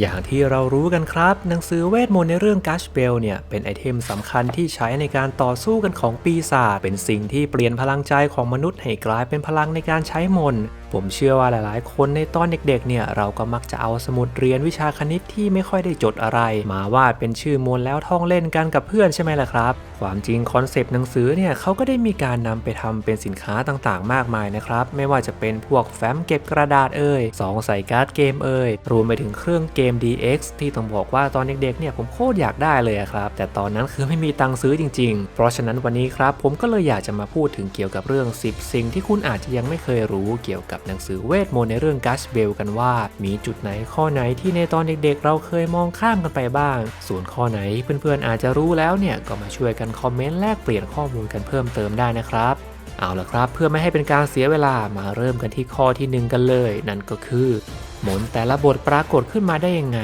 อย่างที่เรารู้กันครับ หนังสือเวทมนต์ในเรื่องกัชเบลเนี่ย เป็นไอเทมสำคัญที่ใช้ในการต่อสู้กันของปีศาจเป็นสิ่งที่เปลี่ยนพลังใจของมนุษย์ให้กลายเป็นพลังในการใช้มนต์ผมเชื่อว่าหลายๆ คนในตอนเด็กๆ เนี่ยเราก็มักจะเอาสมุดเรียนวิชาคณิตที่ไม่ค่อยได้จดอะไร มาวาดเป็นชื่อมนต์แล้วท่องเล่นกันกับเพื่อนใช่ไหมล่ะครับ ความจริงคอนเซปต์หนังสือเนี่ยเขาก็ได้มีการนำไปทำเป็นสินค้าต่างๆ มากมายนะครับ ไม่ว่าจะเป็นพวกแฟ้มเก็บกระดาษเอ่ยซองใส่การ์ดเกมเอ่ยรวมไปถึงเครื่องเกม DX ที่ต้องบอกว่าตอนเด็กๆ เนี่ยผมโคตรอยากได้เลยครับแต่ตอนนั้นคือไม่มีตังค์ซื้อจริง ๆ เพราะฉะนั้นวันนี้ครับผมก็เลยอยากจะมาพูดถึงเกี่ยวกับเรื่อง 10 สิ่งที่คุณอาจจะยังไม่เคยรู้เกี่ยวกับหนังสือเวทมนต์ในเรื่องกัสเบลกันว่า มีจุดไหนข้อไหนที่ในตอนเด็กๆ เราเคยมองข้ามกันไปบ้าง ส่วนข้อไหนเพื่อนๆอาจจะรู้แล้วเนี่ยก็มาช่วยกันคอมเมนต์แลกเปลี่ยนข้อมูลกันเพิ่มเติมได้นะครับเอาละครับ เพื่อไม่ให้เป็นการเสียเวลามาเริ่มกันที่ข้อที่หนึ่งกันเลย นั่นก็คือมนต์แต่ละบทปรากฏขึ้นมาได้ยังไง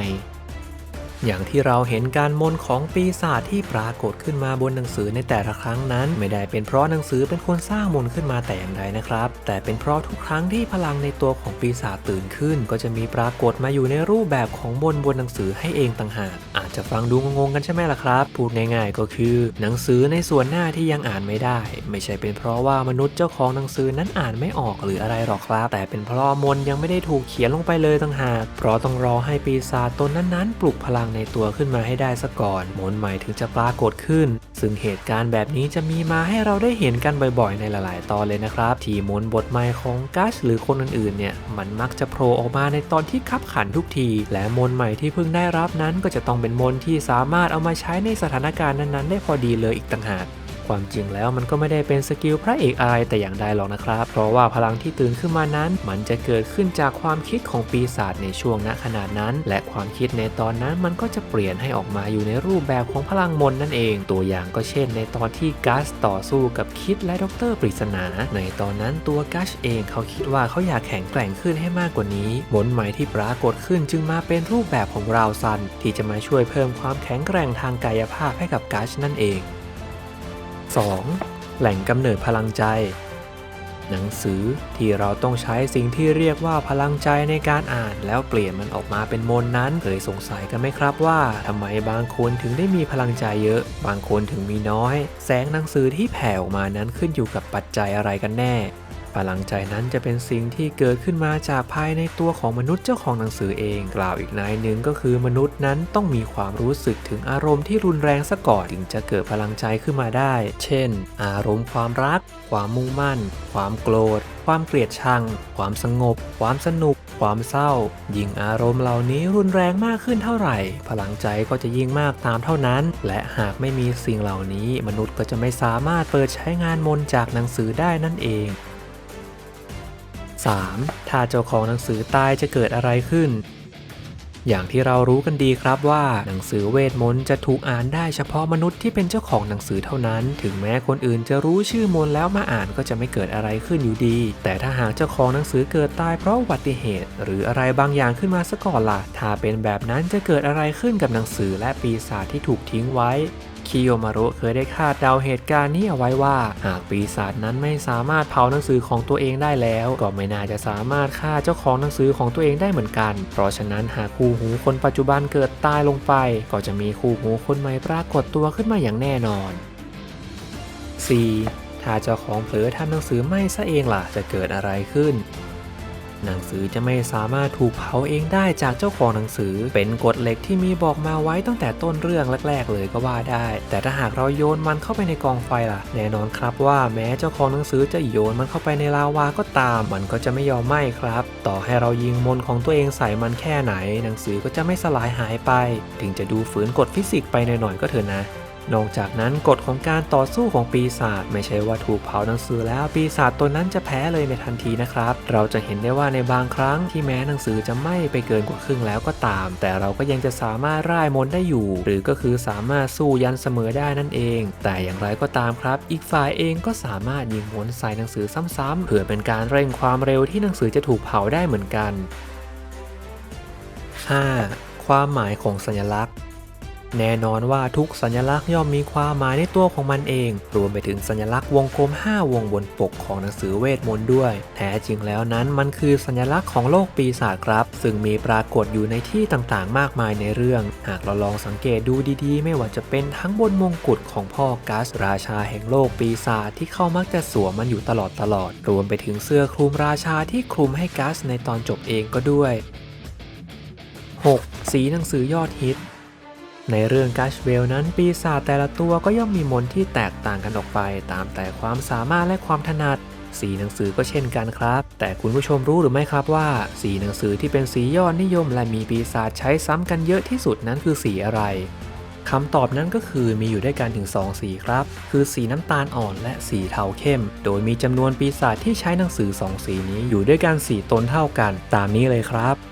อย่างที่เราเห็นการมนของปีศาจที่ปรากฏขึ้นมาบนหนังสือในแต่ละครั้งนั้น ไม่ได้เป็นเพราะหนังสือเป็นคนสร้างมนขึ้นมาแต่อย่างใดนะครับ แต่เป็นเพราะทุกครั้งที่พลังในตัวของปีศาจตื่นขึ้น ก็จะมีปรากฏมาอยู่ในรูปแบบของมนบนหนังสือให้เองต่างหากอาจจะฟังดูงงๆกันใช่ไหมล่ะครับ พูดง่ายๆก็คือ หนังสือในส่วนหน้าที่ยังอ่านไม่ได้ ไม่ใช่เป็นเพราะว่ามนุษย์เจ้าของหนังสือนั้นอ่านไม่ออกหรืออะไรหรอกครับ แต่เป็นเพราะมนยังไม่ได้ถูกเขียนลงไปเลยต่างหาก เพราะต้องรอให้ปีศาจตนนั้นๆ ปลุกพลังในตัวขึ้นมาให้ได้ซะก่อนมนต์ใหม่ถึงจะปรากฏขึ้น ซึ่งเหตุการณ์แบบนี้จะมีมาให้เราได้เห็นกันบ่อยๆ ในหลาย ๆ ตอนเลยนะครับ ที่มนต์บทใหม่ของกัชหรือคนอื่นๆเนี่ยมันมักจะโผล่ออกมาในตอนที่คับขันทุกที และมนต์ใหม่ที่เพิ่งได้รับนั้นก็จะต้องเป็นมนต์ที่สามารถเอามาใช้ในสถานการณ์นั้นๆ ได้พอดีเลยอีกต่างหาก ความจริงแล้วมันก็ไม่ได้เป็นสกิลพระเอกอะไรแต่อย่างใดหรอกนะครับ เพราะว่าพลังที่ตื่นขึ้นมานั้น มันจะเกิดขึ้นจากความคิดของปีศาจในช่วงณขนาดนั้น และความคิดในตอนนั้นมันก็จะเปลี่ยนให้ออกมาอยู่ในรูปแบบของพลังมนต์นั่นเอง ตัวอย่างก็เช่น ในตอนที่กัสต่อสู้กับคิดและดรปริศนา ในตอนนั้นตัวกัชเองเขาคิดว่าเขาอยากแข็งแกร่งขึ้นให้มากกว่านี้มนต์ใหม่ที่ปรากฏขึ้นจึงมาเป็นรูปแบบของราวซัน ที่จะมาช่วยเพิ่มความแข็งแกร่งทางกายภาพให้กับกัชนั่นเอง 2. แหล่งกำเนิดพลังใจ หนังสือที่เราต้องใช้สิ่งที่เรียกว่าพลังใจในการอ่านแล้วเปลี่ยนมันออกมาเป็นมนนั้นเคยสงสัยกันไหมครับว่าทำไมบางคนถึงได้มีพลังใจเยอะ บางคนถึงมีน้อย แสงหนังสือที่แผ่ออกมานั้นขึ้นอยู่กับปัจจัยอะไรกันแน่ พลังใจนั้นจะเป็นสิ่งที่เกิดขึ้นมาจากภายในตัวของมนุษย์เจ้าของหนังสือเอง กล่าวอีกนายหนึ่งก็คือมนุษย์นั้นต้องมีความรู้สึกถึงอารมณ์ที่รุนแรงซะก่อนถึงจะเกิดพลังใจขึ้นมาได้ เช่น อารมณ์ความรัก ความมุ่งมั่น ความโกรธ ความเกลียดชัง ความสงบ ความสนุก ความเศร้า ยิ่งอารมณ์เหล่านี้รุนแรงมากขึ้นเท่าไหร่ พลังใจก็จะยิ่งมากตามเท่านั้น และหากไม่มีสิ่งเหล่านี้ มนุษย์ก็จะไม่สามารถเปิดใช้งานมนจากหนังสือได้นั่นเอง 3. ถ้าเจ้าของหนังสือตายจะเกิดอะไรขึ้น อย่างที่เรารู้กันดีครับว่าหนังสือเวทมนต์จะถูกอ่านได้เฉพาะมนุษย์ที่เป็นเจ้าของหนังสือเท่านั้น ถึงแม้คนอื่นจะรู้ชื่อมนต์แล้วมาอ่านก็จะไม่เกิดอะไรขึ้นอยู่ดี แต่ถ้าหากเจ้าของหนังสือเกิดตายเพราะอุบัติเหตุ หรืออะไรบางอย่างขึ้นมาซะก่อนล่ะ ถ้าเป็นแบบนั้นจะเกิดอะไรขึ้นกับหนังสือและปีศาจที่ถูกทิ้งไว้ คิโยมารุเคยได้คาดเดาเหตุการณ์นี้เอาไว้ว่า หากปีศาจนั้นไม่สามารถเผาหนังสือของตัวเองได้แล้ว ก็ไม่น่าจะสามารถฆ่าเจ้าของหนังสือของตัวเองได้เหมือนกัน เพราะฉะนั้นหากคู่หูคนปัจจุบันเกิดตายลงไป ก็จะมีคู่หูคนใหม่ปรากฏตัวขึ้นมาอย่างแน่นอน 4. ถ้าเจ้าของเผลอทำหนังสือไหม้ซะเองล่ะจะเกิดอะไรขึ้น หนังสือจะไม่สามารถถูกเผาเองได้จากเจ้าของหนังสือ เป็นกฎเหล็กที่มีบอกมาไว้ตั้งแต่ต้นเรื่องแรก ๆ เลยก็ว่าได้ แต่ถ้าหากเราโยนมันเข้าไปในกองไฟล่ะ แน่นอนครับว่าแม้เจ้าของหนังสือจะโยนมันเข้าไปในลาวาก็ตาม มันก็จะไม่ยอมไหม้ครับ ต่อให้เรายิงมนของตัวเองใส่มันแค่ไหน หนังสือก็จะไม่สลายหายไป ถึงจะดูฝืนกฎฟิสิกส์ไปหน่อยๆก็เถอะนะ นอกจากนั้นกฎของการต่อสู้ของปีศาจไม่ใช่ว่าถูกเผาหนังสือแล้วปีศาจตัวนั้นจะแพ้เลยในทันทีนะครับ เราจะเห็นได้ว่าในบางครั้งที่แม้หนังสือจะไหม้ไปเกินกว่าครึ่งแล้วก็ตาม แต่เราก็ยังจะสามารถร่ายมนต์ได้อยู่ หรือก็คือสามารถสู้ยันเสมอได้นั่นเอง แต่อย่างไรก็ตามครับ อีกฝ่ายเองก็สามารถยิงมนใส่หนังสือซ้ำๆเพื่อเป็นการเร่งความเร็วที่หนังสือจะถูกเผาได้เหมือนกัน 5. ความหมายของสัญลักษณ์ แน่นอนว่าทุกสัญลักษณ์ย่อมมีความหมายในตัวของมันเอง รวมไปถึงสัญลักษณ์วงกลม 5 วงบนปกของหนังสือเวทมนต์ด้วย แท้จริงแล้วนั้นมันคือสัญลักษณ์ของโลกปีศาจครับ ซึ่งมีปรากฏอยู่ในที่ต่างๆ มากมายในเรื่อง หากเราลองสังเกตดูดีๆ ไม่ว่าจะเป็นทั้งบนมงกุฎของพ่อกัสราชาแห่งโลกปีศาจที่เขามักจะสวมมันอยู่ตลอดตลอด รวมไปถึงเสื้อคลุมราชาที่คลุมให้กัสในตอนจบเองก็ด้วย 6. สีหนังสือยอดฮิต ในเรื่องกัชเวลนั้นปีศาจแต่ละตัวก็ย่อมมีมนที่แตกต่างกันออกไป ตามแต่ความสามารถและความถนัด สีหนังสือก็เช่นกันครับ แต่คุณผู้ชมรู้หรือไม่ครับว่า สีหนังสือที่เป็นสียอดนิยมและมีปีศาจใช้ซ้ำกันเยอะที่สุดนั้นคือสีอะไรคำตอบนั้นก็คือมีอยู่ด้วยกันถึง 2 สีครับ คือสีน้ำตาลอ่อนและสีเทาเข้ม โดยมีจำนวนปีศาจที่ใช้หนังสือ 2 สีนี้อยู่ด้วยกัน 4 ตนเท่ากัน ตามนี้เลยครับ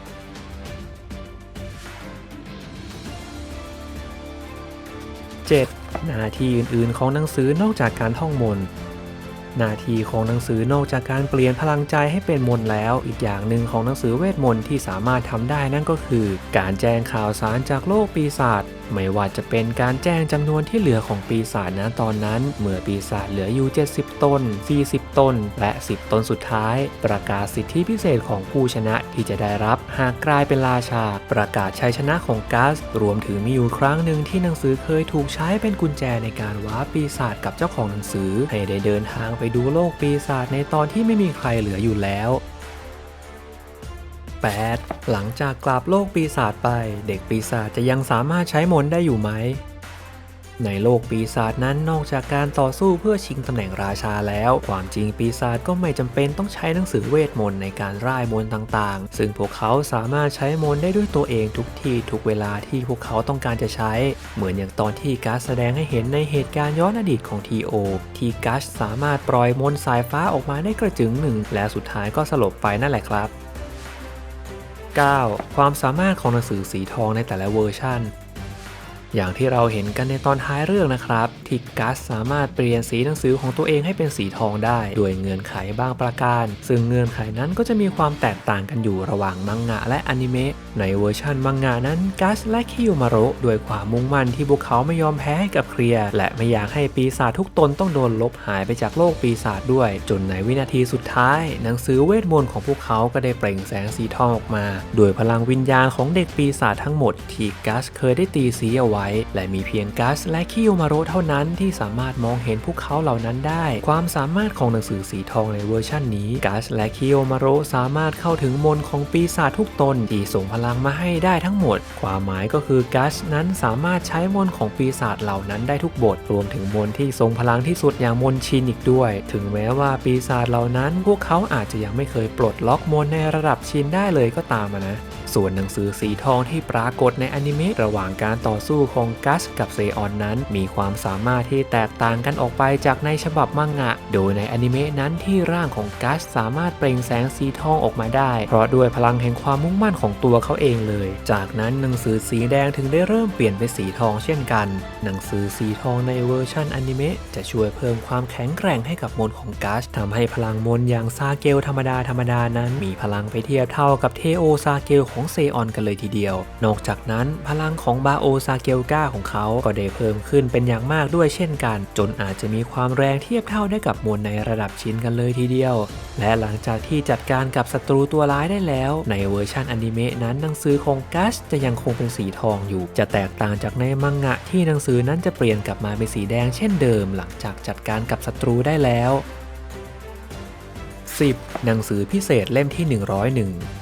7. หน้าที่อื่นๆ ของหนังสือนอกจากการท่องมนต์หน้าที่ของหนังสือนอกจากการเปลี่ยนพลังใจให้เป็นมนต์แล้ว อีกอย่างหนึ่งของหนังสือเวทมนต์ที่สามารถทำได้นั่นก็คือ การแจ้งข่าวสารจากโลกปีศาจ ไม่ว่าจะเป็นการแจ้งจำนวนที่เหลือของปีศาจนะตอนนั้น เมื่อปีศาจเหลืออยู่ 70ตน40ตนและ 10ตนสุดท้าย ประกาศสิทธิพิเศษของผู้ชนะที่จะได้รับ หากกลายเป็นราชา ประกาศชัยชนะของกัส รวมถึงมีอยู่ครั้งหนึ่งที่หนังสือเคยถูกใช้เป็นกุญแจในการว้าปีศาจกับเจ้าของหนังสือ ให้ได้เดินทางไปดูโลกปีศาจในตอนที่ไม่มีใครเหลืออยู่แล้ว 8. หลังจากกลับโลกปีศาจไป เด็กปีศาจจะยังสามารถใช้มนต์ได้อยู่ไหม ในโลกปีศาจนั้นนอกจากการต่อสู้เพื่อชิงตำแหน่งราชาแล้ว ความจริงปีศาจก็ไม่จำเป็นต้องใช้หนังสือเวทมนต์ในการร่ายมนต์ต่างๆ ซึ่งพวกเขาสามารถใช้มนต์ได้ด้วยตัวเองทุกที่ทุกเวลาที่พวกเขาต้องการจะใช้ เหมือนอย่างตอนที่กัสแสดงให้เห็นในเหตุการณ์ย้อนอดีตของทีโอที่กัสสามารถปล่อยมนต์สายฟ้าออกมาได้กระจึงหนึ่ง และสุดท้ายก็สลบไปนั่นแหละครับ 9. ความสามารถของหนังสือสีทองในแต่ละเวอร์ชัน อย่างที่เราเห็นกันในตอนท้ายเรื่องนะครับ ที่กัสสามารถเปลี่ยนสีหนังสือของตัวเองให้เป็นสีทองได้ด้วยเงื่อนไขบางประการ ซึ่งเงื่อนไขนั้นก็จะมีความแตกต่างกันอยู่ระหว่างมังงะและอนิเมะในเวอร์ชันมังงะนั้นกัสและคิวมาโระด้วยความมุ่งมั่นที่พวกเขาไม่ยอมแพ้ให้กับเคลียร์และไม่อยากให้ปีศาจทุกตนต้องโดนลบหายไปจากโลกปีศาจด้วย จนในวินาทีสุดท้าย หนังสือเวทมนต์ของพวกเขาก็ได้เปล่งแสงสีทองออกมาด้วยพลังวิญญาณของเด็กปีศาจทั้งหมดที่กัสเคยได้ตีสีเอาไว้และมีเพียงกัสและคิวมาโระเท่านั้นที่สามารถมองเห็นพวกเขาเหล่านั้นได้ ความสามารถของหนังสือสีทองในเวอร์ชันนี้กัสและคิวมาโระสามารถเข้าถึงมนของปีศาจทุกตนที่ส่งพลังมาให้ได้ทั้งหมด ความหมายก็คือกัสนั้นสามารถใช้มนของปีศาจเหล่านั้นได้ทุกบท รวมถึงมนที่ทรงพลังที่สุดอย่างมนชินอีกด้วย ถึงแม้ว่าปีศาจเหล่านั้น พวกเขาอาจจะยังไม่เคยปลดล็อกมนในระดับชินได้เลยก็ตามนะ ส่วนหนังสือสีทองที่ปรากฏในอนิเมะระหว่างการต่อสู้ของกัสกับเซออนนั้น มีความสามารถที่แตกต่างกันออกไปจากในฉบับมังงะ โดยในอนิเมะนั้นที่ร่างของกัสสามารถเปล่งแสงสีทองออกมาได้ เพราะด้วยพลังแห่งความมุ่งมั่นของตัวเขาเองเลย จากนั้นหนังสือสีแดงถึงได้เริ่มเปลี่ยนเป็นสีทองเช่นกัน หนังสือสีทองในเวอร์ชันอนิเมะจะช่วยเพิ่มความแข็งแกร่งให้กับมนของกัสทำให้พลังมนอย่างซาเกลธรรมดาธรรมดานั้น มีพลังไปเทียบเท่ากับเทโอซาเกลของเซออนกันเลยทีเดียว นอกจากนั้นพลังของบาโอซาเกลกาของเขาก็ได้เพิ่มขึ้นเป็นอย่างมากด้วยเช่นกัน จนอาจจะมีความแรงเทียบเท่าได้กับมวลในระดับชิ้นกันเลยทีเดียว และหลังจากที่จัดการกับศัตรูตัวร้ายได้แล้ว ในเวอร์ชันอนิเมะนั้นหนังสือของกัสจะยังคงเป็นสีทองอยู่ จะแตกต่างจากในมังงะที่หนังสือนั้นจะเปลี่ยนกลับมาเป็นสีแดงเช่นเดิม หลังจากจัดการกับศัตรูได้แล้ว 10. หนังสือพิเศษเล่มที่ 101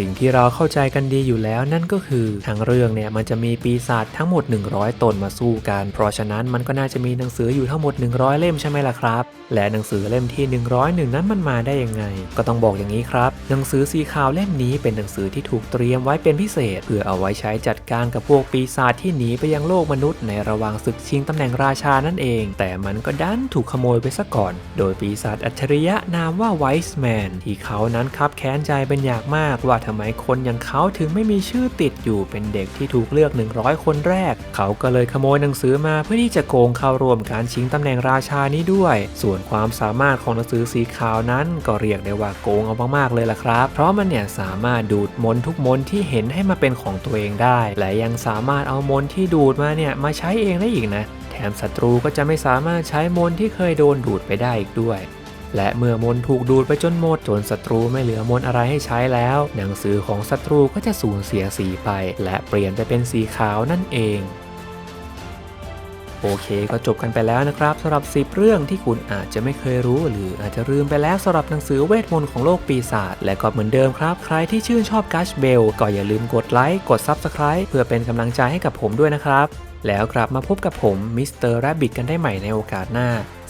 สิ่งที่เราเข้าใจกันดีอยู่แล้วนั่นก็คือทั้งเรื่องเนี่ยมันจะมีปีศาจทั้งหมด 100 ตนมาสู้กัน เพราะฉะนั้นมันก็น่าจะมีหนังสืออยู่ทั้งหมด 100 เล่มใช่ไหมล่ะครับ และหนังสือเล่มที่ 101 นั้นมันมาได้ยังไง ก็ต้องบอกอย่างนี้ครับ หนังสือสีขาวเล่มนี้เป็นหนังสือที่ถูกเตรียมไว้เป็นพิเศษ เพื่อเอาไว้ใช้จัดการกับพวกปีศาจที่หนีไปยังโลกมนุษย์ ในระหว่างศึกชิงตำแหน่งราชานั่นเอง แต่มันก็ดันถูกขโมยไปซะก่อน โดยปีศาจอัจฉริยะนามว่าไวส์แมนที่เขานั้นคับแค้นใจเป็นอย่างมากว่าททำไมคนอย่างเขาถึงไม่มีชื่อติดอยู่เป็นเด็กที่ถูกเลือก 100 คนแรก เขาก็เลยขโมยหนังสือมาเพื่อที่จะโกงเข้าร่วมการชิงตำแหน่งราชานี้ด้วย ส่วนความสามารถของหนังสือสีขาวนั้นก็เรียกได้ว่าโกงเอามากๆเลยล่ะครับ เพราะมันเนี่ยสามารถดูดมนทุกมนที่เห็นให้มาเป็นของตัวเองได้ และยังสามารถเอามนที่ดูดมาเนี่ยมาใช้เองได้อีกนะ แถมศัตรูก็จะไม่สามารถใช้มนที่เคยโดนดูดไปได้อีกด้วย และเมื่อมนต์ถูกดูดไปจนหมดจนศัตรูไม่เหลือมนต์อะไรให้ใช้แล้ว หนังสือของศัตรูก็จะสูญเสียสีไป และเปลี่ยนไปเป็นสีขาวนั่นเองโอเคก็จบกันไปแล้วนะครับสำหรับ 10 เรื่องที่คุณอาจจะไม่เคยรู้ หรืออาจจะลืมไปแล้วสำหรับหนังสือเวทมนต์ของโลกปีศาจและก็เหมือนเดิมครับ ใครที่ชื่นชอบกัชเบลก็อย่าลืมกดไลค์กด Subscribe เพื่อเป็นกำลังใจให้กับผมด้วยนะครับ แล้วกลับมาพบกับผมมิสเตอร์แรบบิทกันได้ใหม่ในโอกาสหน้า